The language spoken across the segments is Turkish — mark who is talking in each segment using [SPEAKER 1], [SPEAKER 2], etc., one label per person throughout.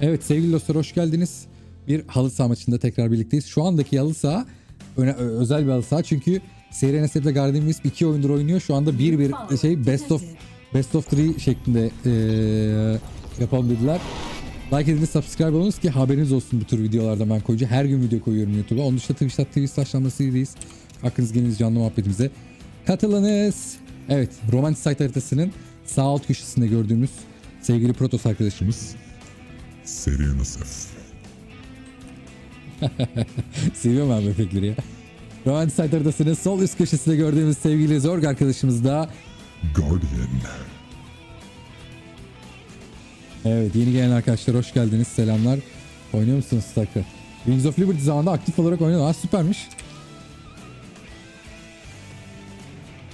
[SPEAKER 1] Evet sevgili dostlar hoş geldiniz. Bir halı saha maçında tekrar birlikteyiz. Şu andaki halı saha öne- özel bir halı saha çünkü Seyren Esep ile Guardian Wisp 2 oyundur oynuyor. Şu anda bir bir şey best of best of 3 şeklinde eee yapalım dediler. Like ediniz, subscribe olunuz ki haberiniz olsun bu tür videolarda ben koyunca. Her gün video koyuyorum YouTube'a. Onun dışında Twitch.tv slash Hakkınız geliniz canlı muhabbetimize. Katılınız. Evet, Romantic Site haritasının sağ alt köşesinde gördüğümüz sevgili Protos arkadaşımız.
[SPEAKER 2] Seri Nasef.
[SPEAKER 1] Seviyorum abi efektleri ya. Romantic Site haritasının sol üst köşesinde gördüğümüz sevgili Zorg arkadaşımız da
[SPEAKER 2] Guardian.
[SPEAKER 1] Evet yeni gelen arkadaşlar hoş geldiniz selamlar. Oynuyor musunuz StarCraft? Wings of Liberty zamanında aktif olarak oynuyor. Aa süpermiş.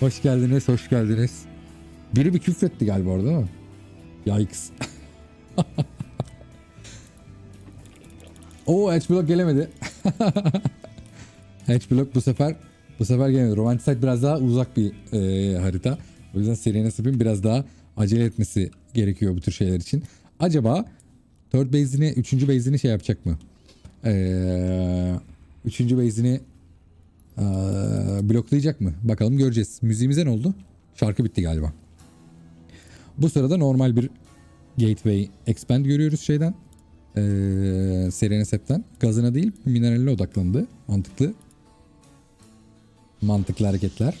[SPEAKER 1] Hoş geldiniz, hoş geldiniz. Biri bir küfretti galiba orada değil mi? Yikes. Oo Edge Block gelemedi. Edge Block bu sefer bu sefer gelemedi. Romantic biraz daha uzak bir e, harita. O yüzden seriye nasibin biraz daha acele etmesi gerekiyor bu tür şeyler için. Acaba third base'ini, üçüncü base'ini şey yapacak mı? Ee, üçüncü base'ini ee, bloklayacak mı? Bakalım göreceğiz. Müziğimize ne oldu? Şarkı bitti galiba. Bu sırada normal bir gateway expand görüyoruz şeyden. Ee, Serenesep'ten. Gazına değil mineraline odaklandı. Mantıklı. Mantıklı hareketler.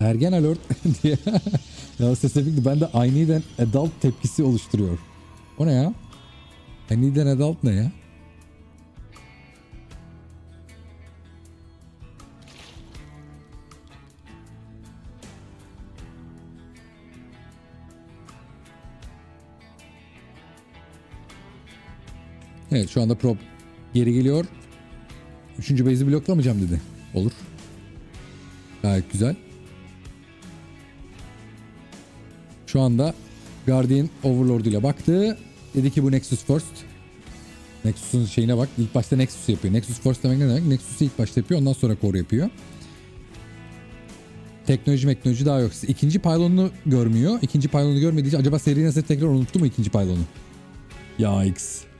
[SPEAKER 1] Ergen alert diye. ya spesifikti. Ben de I need an adult tepkisi oluşturuyor. O ne ya? I need an adult ne ya? Evet şu anda prop geri geliyor. Üçüncü base'i bloklamayacağım dedi. Olur. Gayet güzel. Şu anda Guardian Overlord ile baktı. Dedi ki bu Nexus First. Nexus'un şeyine bak. İlk başta Nexus yapıyor. Nexus First demek ne demek? Nexus'u ilk başta yapıyor. Ondan sonra Core yapıyor. Teknoloji teknoloji daha yok. İkinci pylonunu görmüyor. İkinci pylonu görmediği için acaba seri nasıl tekrar unuttu mu ikinci pylonu? Yikes.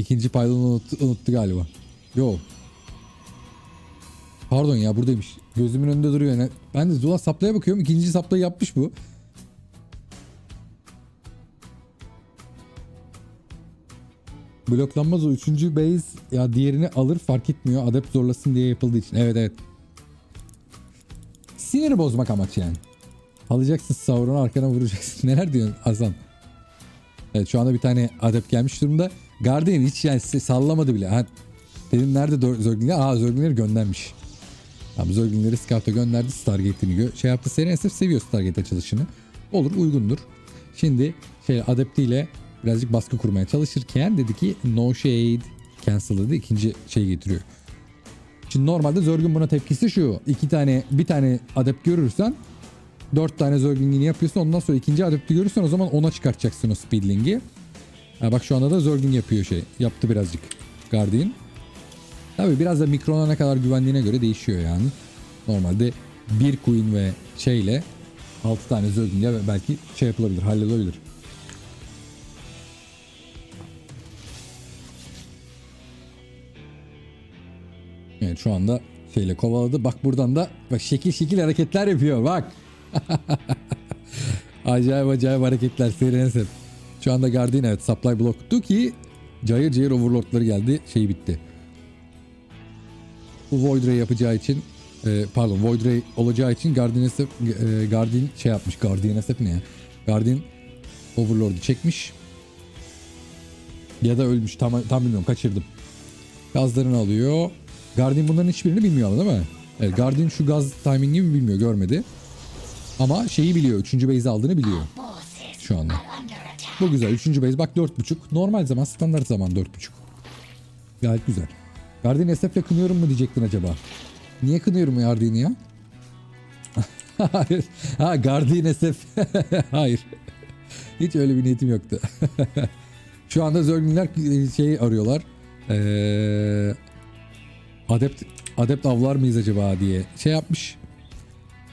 [SPEAKER 1] İkinci pylonu unuttu, unuttu galiba. Yo. Pardon ya buradaymış. Gözümün önünde duruyor. Yani ben de Zula saplaya bakıyorum. İkinci saplayı yapmış bu. Bloklanmaz o. Üçüncü base ya diğerini alır fark etmiyor. Adept zorlasın diye yapıldığı için. Evet evet. Siniri bozmak amaç yani. Alacaksın Sauron'u arkana vuracaksın. Neler diyorsun Hasan? Evet şu anda bir tane adept gelmiş durumda. Guardian hiç yani sallamadı bile. Ha, dedim nerede Zerglingler? Aa Zerglingleri göndermiş. Abi Zerglingleri Scout'a gönderdi. Stargate'ini gö- şey yaptı. Seri SF seviyor Stargate açılışını. Olur uygundur. Şimdi şey adeptiyle birazcık baskı kurmaya çalışırken dedi ki no shade cancel dedi. ikinci şey getiriyor. Şimdi normalde Zerg'ün buna tepkisi şu. iki tane bir tane adept görürsen dört tane Zergling'ini yapıyorsun. Ondan sonra ikinci adepti görürsen o zaman ona çıkartacaksın o speedling'i. Ha bak şu anda da Zergling yapıyor şey. Yaptı birazcık Guardian. Tabi biraz da mikrona ne kadar güvendiğine göre değişiyor yani. Normalde bir Queen ve şeyle 6 tane Zergling'e belki şey yapılabilir, halledilebilir. Evet şu anda şeyle kovaladı. Bak buradan da bak şekil şekil hareketler yapıyor bak. acayip acayip hareketler Serenesep. Şu anda Guardian evet supply blocktu ki cayır cayır overlordları geldi. Şey bitti. Bu Void Ray yapacağı için e, pardon Void Ray olacağı için Guardian, e, Guardian şey yapmış. Guardian Esep ne ya? Guardian Overlord'u çekmiş. Ya da ölmüş tam, tam bilmiyorum kaçırdım. Gazlarını alıyor. Guardian bunların hiçbirini bilmiyor ama değil mi? Evet Guardian şu gaz timing'i bilmiyor görmedi. Ama şeyi biliyor. Üçüncü base aldığını biliyor. Şu anda. Bu güzel. Üçüncü base bak dört buçuk. Normal zaman standart zaman dört buçuk. Gayet güzel. Guardian SF'le kınıyorum mu diyecektin acaba? Niye kınıyorum Guardian'ı ya? Hayır. Ha Guardian SF. Hayır. Hiç öyle bir niyetim yoktu. Şu anda Zerglingler şey arıyorlar. Ee, Adept, adept avlar mıyız acaba diye şey yapmış.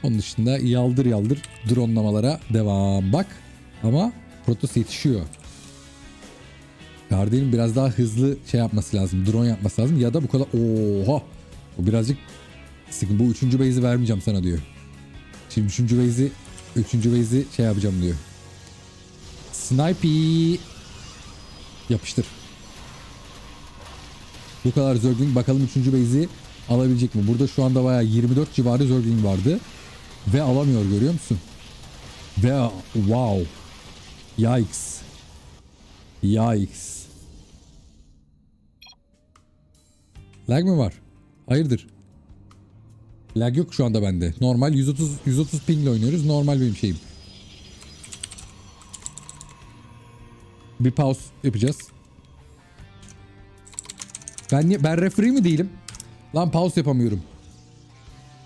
[SPEAKER 1] Onun dışında yaldır yaldır dronlamalara devam. Bak ama Protoss yetişiyor. Guardian'in biraz daha hızlı şey yapması lazım. Drone yapması lazım. Ya da bu kadar... Oha! Bu birazcık sıkın. Bu üçüncü base'i vermeyeceğim sana diyor. Şimdi üçüncü base'i üçüncü base'i şey yapacağım diyor. Snipey yapıştır. Bu kadar Zergling bakalım 3. base'i alabilecek mi? Burada şu anda bayağı 24 civarı Zergling vardı. Ve alamıyor görüyor musun? Ve wow. Yikes. Yikes. Lag mı var? Hayırdır? Lag yok şu anda bende. Normal 130 130 ping ile oynuyoruz. Normal benim şeyim. Bir pause yapacağız. Ben niye- ben referee mi değilim? Lan pause yapamıyorum.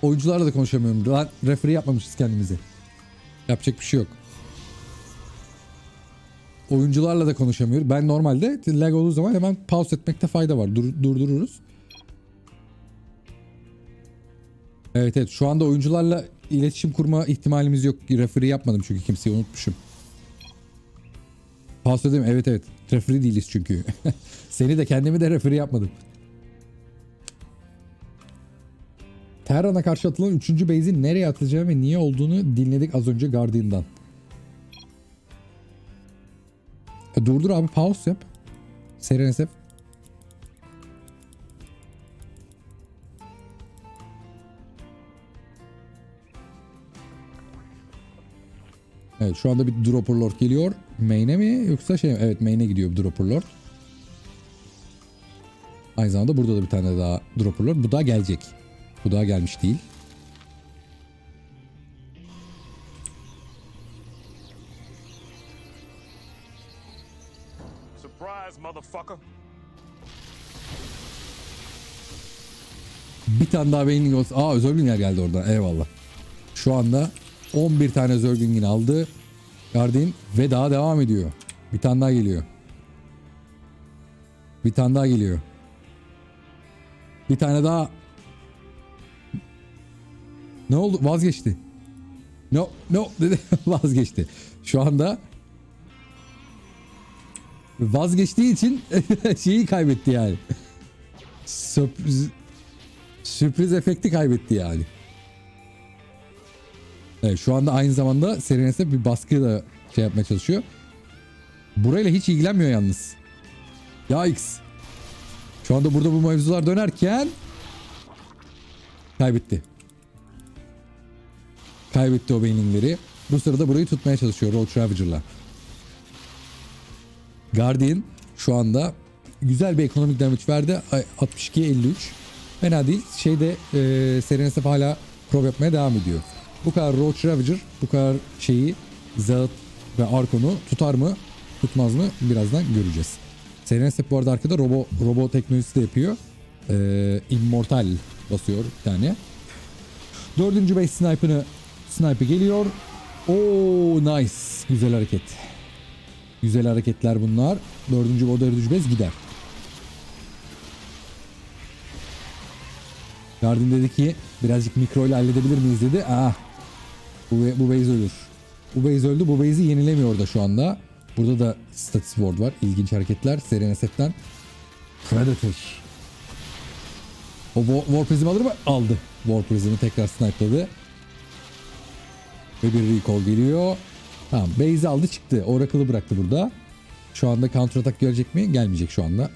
[SPEAKER 1] Oyuncularla da konuşamıyorum. Lan referee yapmamışız kendimizi. Yapacak bir şey yok. Oyuncularla da konuşamıyorum. Ben normalde lag olduğu zaman hemen pause etmekte fayda var. Dur- durdururuz. Evet evet şu anda oyuncularla iletişim kurma ihtimalimiz yok. Referee yapmadım çünkü kimseyi unutmuşum. Pause dedim evet evet. Referee değiliz çünkü. Seni de kendimi de referee yapmadım. Terran'a karşı atılan 3. base'in nereye atılacağı ve niye olduğunu dinledik az önce Guardian'dan. E, durdur abi pause yap. Serenesef. Evet şu anda bir Dropper Lord geliyor. Main'e mi yoksa şey? Evet main'e gidiyor Dropper Lord. Aynı zamanda burada da bir tane daha Dropper Lord. Bu daha gelecek. Bu daha gelmiş değil.
[SPEAKER 3] Surprise, motherfucker.
[SPEAKER 1] Bir tane daha Beyning olsa. Aa Zerglinger geldi oradan. Eyvallah. Şu anda 11 tane Zergling'ini aldı. Guardian ve daha devam ediyor. Bir tane daha geliyor. Bir tane daha geliyor. Bir tane daha. Ne oldu? Vazgeçti. No, no dedi. Vazgeçti. Şu anda vazgeçtiği için şeyi kaybetti yani. Sürpriz, sürpriz efekti kaybetti yani. Evet, şu anda aynı zamanda Serenes'e bir baskı da şey yapmaya çalışıyor. Burayla hiç ilgilenmiyor yalnız. Yikes. Şu anda burada bu mevzular dönerken kaybetti. Kaybetti o beyningleri. Bu sırada burayı tutmaya çalışıyor Road Ravager'la. Guardian şu anda güzel bir ekonomik damage verdi. Ay, 62-53. Fena değil. Şeyde e, Serenesef hala prov yapmaya devam ediyor. Bu kadar Roach Ravager, bu kadar şeyi Zealot ve Arkon'u tutar mı, tutmaz mı birazdan göreceğiz. Serenesef bu arada arkada robo, robo teknolojisi de yapıyor. E, Immortal basıyor bir tane. Dördüncü base sniper'ını sniper geliyor. Oo nice. Güzel hareket. Güzel hareketler bunlar. Dördüncü dördüncü bez gider. Guardian dedi ki birazcık mikro ile halledebilir miyiz dedi. Ah bu, bu base ölür. Bu base öldü. Bu base'i yenilemiyor da şu anda. Burada da status ward var. İlginç hareketler. Serenesep'ten Predator. O War Prism alır mı? Aldı. War Prism'i tekrar snipeladı. Ve bir recall geliyor. Tamam base'i aldı çıktı. Oracle'ı bıraktı burada. Şu anda counter attack görecek mi? Gelmeyecek şu anda.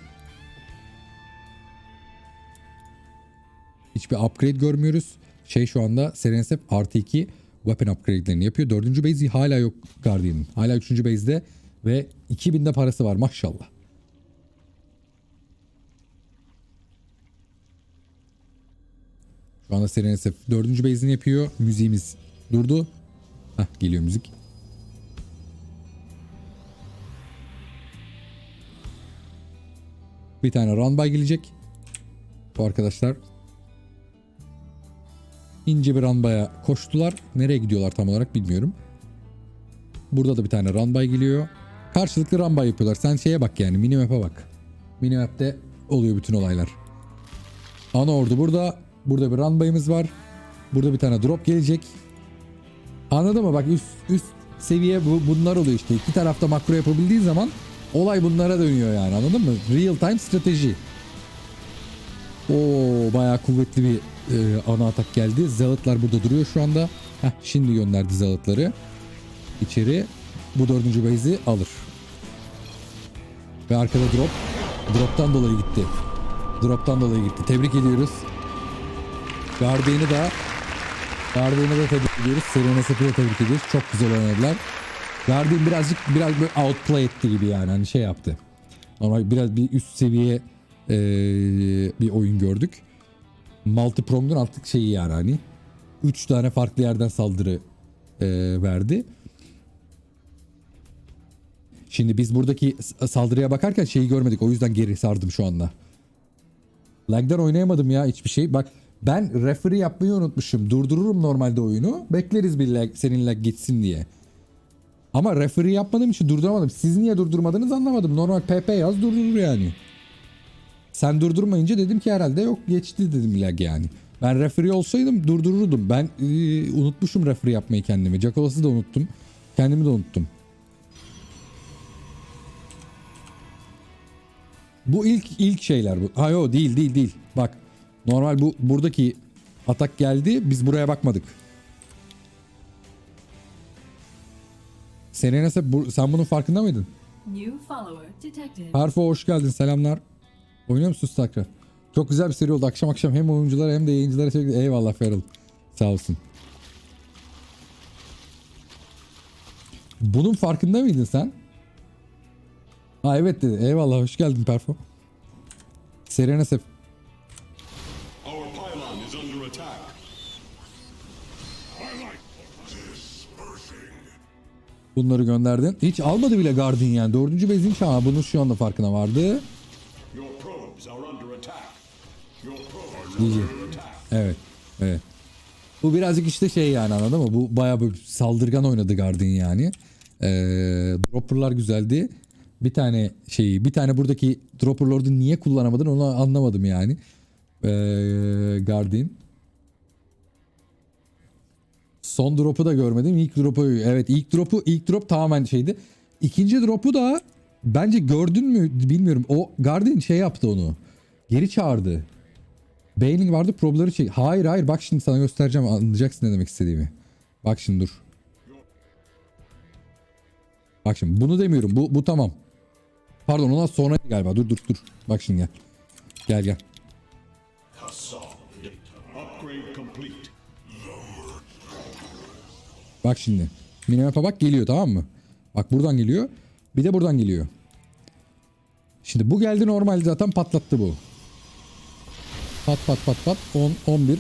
[SPEAKER 1] Hiçbir upgrade görmüyoruz. Şey şu anda Serenesep artı 2 weapon upgrade'lerini yapıyor. Dördüncü base'i hala yok Guardian'ın. Hala üçüncü base'de ve 2000'de parası var maşallah. Şu anda Serenesep dördüncü base'ini yapıyor. Müziğimiz durdu. Hah geliyor müzik. Bir tane run by gelecek. Bu arkadaşlar ince bir runby'a koştular. Nereye gidiyorlar tam olarak bilmiyorum. Burada da bir tane runby geliyor. Karşılıklı runby yapıyorlar. Sen şeye bak yani minimap'a bak. Minimap'te oluyor bütün olaylar. Ana ordu burada. Burada bir runbay'ımız var. Burada bir tane drop gelecek. Anladın mı? Bak üst, üst seviye bu, bunlar oluyor işte. İki tarafta makro yapabildiği zaman olay bunlara dönüyor yani anladın mı? Real time strateji. Oo bayağı kuvvetli bir e, ana atak geldi. Zealotlar burada duruyor şu anda. Heh, şimdi gönderdi zealotları. İçeri bu dördüncü base'i alır. Ve arkada drop. Drop'tan dolayı gitti. Drop'tan dolayı gitti. Tebrik ediyoruz. Guardian'ı da Guardian'ı da tebrik ediyoruz. Serena Sep'i de tebrik ediyoruz. Çok güzel oynadılar. Guardian birazcık biraz böyle outplay etti gibi yani. Hani şey yaptı. Normal biraz bir üst seviye eee, bir oyun gördük. Multiprong'un artık şeyi yani hani. Üç tane farklı yerden saldırı eee, verdi. Şimdi biz buradaki s- saldırıya bakarken şeyi görmedik. O yüzden geri sardım şu anda. Lag'dan oynayamadım ya hiçbir şey. Bak ben referee yapmayı unutmuşum. Durdururum normalde oyunu. Bekleriz bir lag, senin lag gitsin diye. Ama referee yapmadığım için durduramadım. Siz niye durdurmadınız anlamadım. Normal PP yaz durdurur yani. Sen durdurmayınca dedim ki herhalde yok geçti dedim lag yani. Ben referee olsaydım durdururdum. Ben e, unutmuşum referee yapmayı kendimi. Jacolas'ı da unuttum. Kendimi de unuttum. Bu ilk ilk şeyler bu. Ha yo değil değil değil. Bak normal bu buradaki atak geldi. Biz buraya bakmadık. Serena sen, bu- sen bunun farkında mıydın?
[SPEAKER 3] New follower detected.
[SPEAKER 1] Perfo hoş geldin selamlar. Oynuyor musun StarCraft? Çok güzel bir seri oldu. Akşam akşam hem oyunculara hem de yayıncılara sürekli eyvallah Feral. Sağ olsun. Bunun farkında mıydın sen? Ha evet dedi. Eyvallah hoş geldin Perfo. Serena Sef. Bunları gönderdin. Hiç almadı bile Guardian yani. Dördüncü bezin çağı. Bunun şu anda farkına vardı.
[SPEAKER 4] Attack.
[SPEAKER 1] Evet. Evet. Bu birazcık işte şey yani anladın mı? Bu bayağı böyle saldırgan oynadı Guardian yani. Ee, dropperlar güzeldi. Bir tane şeyi, bir tane buradaki Dropper Lord'u niye kullanamadın onu anlamadım yani. Ee, Guardian. Son drop'u da görmedim. İlk drop'u evet ilk drop'u ilk drop tamamen şeydi. İkinci drop'u da bence gördün mü bilmiyorum. O Guardian şey yaptı onu. Geri çağırdı. Bailing vardı probları çek. Hayır hayır bak şimdi sana göstereceğim anlayacaksın ne demek istediğimi. Bak şimdi dur. Bak şimdi bunu demiyorum. Bu bu tamam. Pardon ondan sonra galiba. Dur dur dur. Bak şimdi gel. Gel gel. Bak şimdi. Minimap'a bak geliyor tamam mı? Bak buradan geliyor. Bir de buradan geliyor. Şimdi bu geldi normalde zaten patlattı bu. Pat pat pat pat 10 11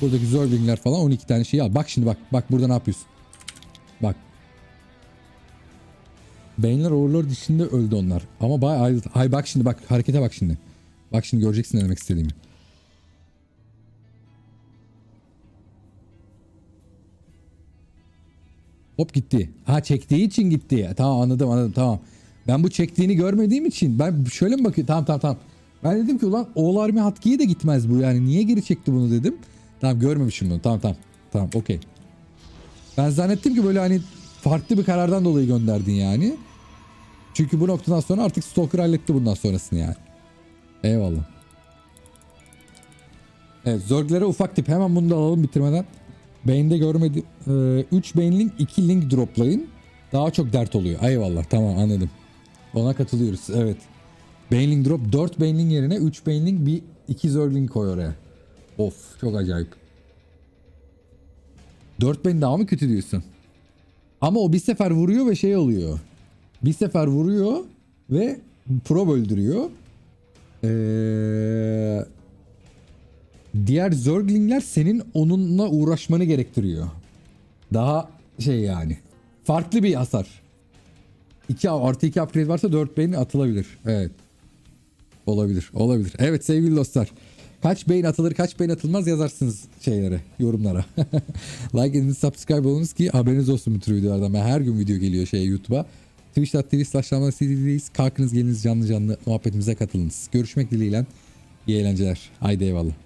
[SPEAKER 1] buradaki Zergling'ler falan 12 tane şey al. Bak şimdi bak bak burada ne yapıyorsun? Bak. Beyinler Overlord içinde öldü onlar. Ama bay hay bak şimdi bak harekete bak şimdi. Bak şimdi göreceksin ne demek istediğimi. Hop gitti. Ha çektiği için gitti. Tamam anladım anladım tamam. Ben bu çektiğini görmediğim için ben şöyle mi bakıyorum? Tamam tamam tamam. Ben dedim ki ulan All Army Hatki'ye de gitmez bu yani. Niye geri çekti bunu dedim. Tamam görmemişim bunu. Tamam tamam. Tamam okey. Ben zannettim ki böyle hani farklı bir karardan dolayı gönderdin yani. Çünkü bu noktadan sonra artık Stalker halletti bundan sonrasını yani. Eyvallah. Evet Zerglere ufak tip. Hemen bunu da alalım bitirmeden. Beyinde görmedi. 3 beyin link 2 link droplayın. Daha çok dert oluyor. Eyvallah tamam anladım. Ona katılıyoruz evet. Beyin link drop 4 beyin link yerine 3 beyin link bir 2 zergling koy oraya. Of çok acayip. 4 beyin daha mı kötü diyorsun? Ama o bir sefer vuruyor ve şey oluyor. Bir sefer vuruyor ve prob öldürüyor. Eee diğer zerglingler senin onunla uğraşmanı gerektiriyor. Daha şey yani. Farklı bir hasar. 2 artı 2 upgrade varsa 4 beyin atılabilir. Evet. Olabilir. Olabilir. Evet sevgili dostlar. Kaç beyin atılır kaç beyin atılmaz yazarsınız şeylere yorumlara. like ediniz subscribe olunuz ki haberiniz olsun bu tür videolardan. Ben her gün video geliyor şeye YouTube'a. Twitch.tv slash. Kalkınız geliniz canlı canlı muhabbetimize katılınız. Görüşmek dileğiyle. İyi eğlenceler. Haydi eyvallah.